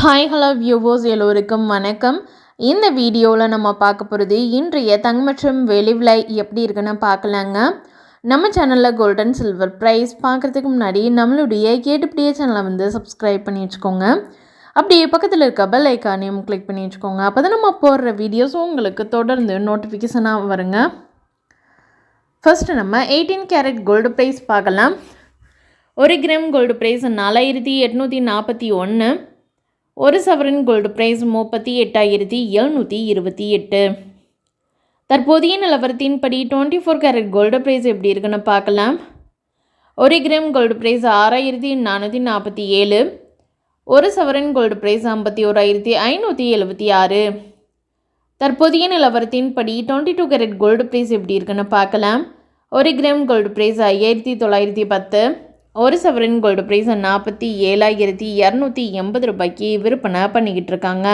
Hi hello வியூவோஸ் எல்லோருக்கும் வணக்கம். இந்த வீடியோவில் நம்ம பார்க்க போகிறது இன்றைய தங்க மற்றும் வெளி விலை எப்படி இருக்குன்னு பார்க்கலாங்க. நம்ம சேனலில் கோல்டன் சில்வர் ப்ரைஸ் பார்க்குறதுக்கு முன்னாடி நம்மளுடைய கேட்டுப்படியே சேனலை வந்து சப்ஸ்கிரைப் பண்ணி வச்சுக்கோங்க. அப்படியே பக்கத்தில் இருக்க பெல் ஐக்கானையும் கிளிக் பண்ணி வச்சுக்கோங்க. அப்போ தான் நம்ம போடுற வீடியோஸும் உங்களுக்கு தொடர்ந்து நோட்டிஃபிகேஷனாக வருங்க. ஃபஸ்ட்டு நம்ம எயிட்டீன் கேரட் கோல்டு ப்ரைஸ் பார்க்கலாம். ஒரு கிராம் கோல்டு ப்ரைஸ் நாலாயிரத்தி எட்நூற்றி நாற்பத்தி ஒன்று ஒரு சவரன் கோல்டு ப்ரைஸ் முப்பத்தி எட்டாயிரத்தி எழுநூற்றி இருபத்தி எட்டு. தற்போதைய நிலவரத்தின்படி twenty four carat gold price எப்படி இருக்குன்னு பார்க்கலாம். ஒரு கிராம் கோல்டு ப்ரைஸ் ஆறாயிரத்தி நானூற்றி நாற்பத்தி ஏழு. ஒரு சவரன் கோல்டு ப்ரைஸ் ஐம்பத்தி ஓராயிரத்தி ஐநூற்றி எழுபத்தி ஆறு. தற்போதைய நிலவரத்தின்படி twenty two carat gold price எப்படி இருக்குன்னு பார்க்கலாம். ஒரு கிராம் கோல்டு ப்ரைஸ் ஐயாயிரத்தி தொள்ளாயிரத்தி பத்து. ஒரு சவரன் கோல்டு ப்ரைஸ் நாற்பத்தி ஏழாயிரத்தி இரநூத்தி எண்பது ரூபாய்க்கு விற்பனை பண்ணிக்கிட்டு இருக்காங்க.